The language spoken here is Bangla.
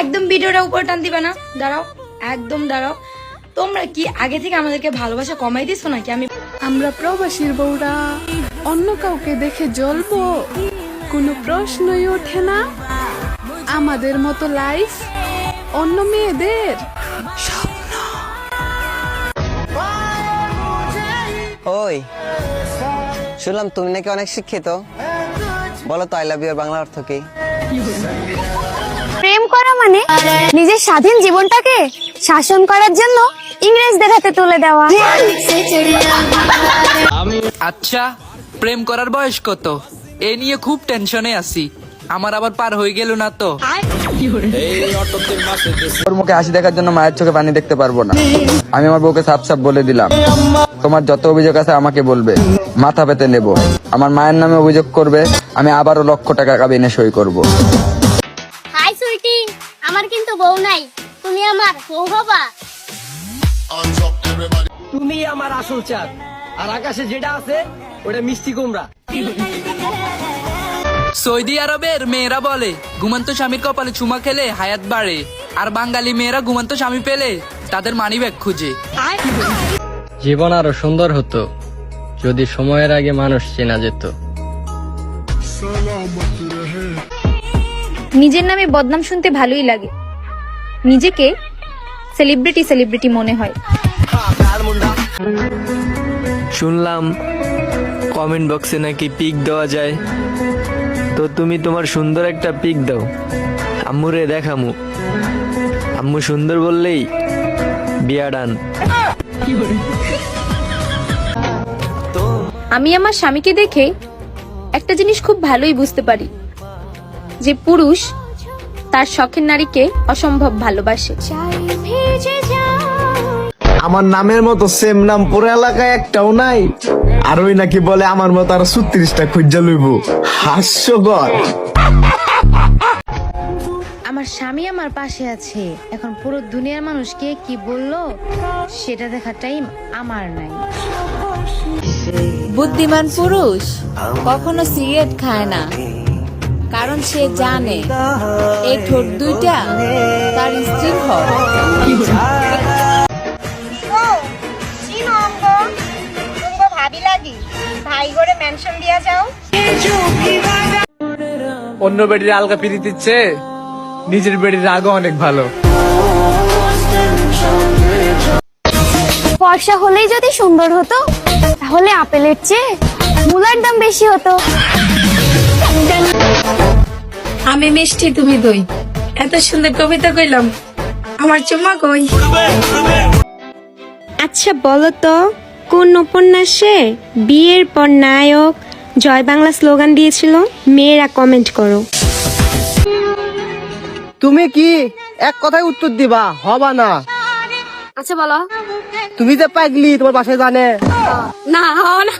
একদম ভিডিওটা উপরে টান দিবে না। দাঁড়াও একদম দাঁড়াও। তোমরা কি আগে থেকে আমাদেরকে ভালোবাসা কমাই দিছো নাকি? আমি আমরা প্রবাসীর বউরা অন্য কাউকে দেখে জ্বলবো কোনো প্রশ্নই ওঠে না। আমাদের মতো লাইফ অন্য মেয়েদের ওই শুনলাম তুমি নাকি অনেক শিক্ষিত। বলো তো আই লাভ ইউর বাংলা অর্থ কি? প্রেম করা মানে? নিজের স্বাধীন জীবনটাকে শাসন করার জন্য ইংরেজদের হাতে তুলে দেওয়া। আচ্ছা প্রেম করার বয়স কত? এ নিয়ে খুব টেনশনে আছি। আমার আবার পার হয়ে গেল না তো। ওর মুখে হাসি দেখার জন্য মায়ের চোখে পানি দেখতে পারব না। আমি আমার বউকে সাপ সাপ বলে দিলাম। তোমার যত অভিযোগ আছে আমাকে বলবে। মাথা পেতে নেব। আমার মায়ের নামে অভিযোগ করবে। আমি আবারও লক্ষ টাকা কাবিনে সই করব। বউ নাই তুমি আমার বউ হবা। তুমি আমার আসল চাঁদ। আর আকাশে যেটা আছে ওটা মিষ্টি কুমড়া। সৌদি আরবের মেয়েরা বলে ঘুমন্ত স্বামীর কপালে চুমা খেলে হায়াত বাড়ে। আর বাঙালি মেয়েরা ঘুমন্ত স্বামী পেলে তাদের মানি ব্যাগ খুঁজে। জীবন আরও সুন্দর হতো যদি সময়ের আগে মানুষ চেনা যেত। নিজের নামে বদনাম শুনতে ভালোই লাগে। নিজেকে সেলিব্রিটি সেলিব্রিটি মনে হয়। শুনলাম কমেন্ট বক্সে নাকি পিক দেওয়া যায়। তো তুমি তোমার সুন্দর একটা পিক দাও। আম্মুরে দেখামু। আম্মু সুন্দর বললেই বিয়া ডান আমি আমার স্বামীকে দেখে একটা জিনিস খুব ভালোই বুঝতে পারি। যে পুরুষ তার শখের নারীকে অসম্ভব ভালোবাসে। আমার নামের মতো সেম নাম পুরো এলাকায় একটাও নাই। আর ওই নাকি বলে আমার মতো আর ছত্রিশটা খুঁজা লইব। হাস্যকর। আমার স্বামী আমার পাশে আছে। এখন পুরো দুনিয়ার মানুষকে কি বলল সেটা দেখার টাইম আমার নাই। বুদ্ধিমান পুরুষ কখনো সিগারেট খায় না। কারণ সে জানে এই ঠোঁট দুইটা তার স্ত্রীর হয় অন্য বেডির আলগা পিড়ি দিচ্ছে নিজের বেডির রাগও অনেক ভালো। ফর্সা হলেই যদি সুন্দর হতো তাহলে আপেলের চেয়ে মূলার দাম বেশি হতো। আমি মিষ্টি তুমি দই। এত সুন্দর কবিতা কইলাম। আমার চুমা কই? আচ্ছা বলো তো কোন উপন্যাসে বিয়ের পর নায়ক জয় বাংলা স্লোগান দিয়েছিল? মেয়েরা কমেন্ট করো। তুমি কি এক কথায় উত্তর দিবা? হবা না। আচ্ছা বলো। তুমি যে পাগলি তোমার বাসায় জানে। না না।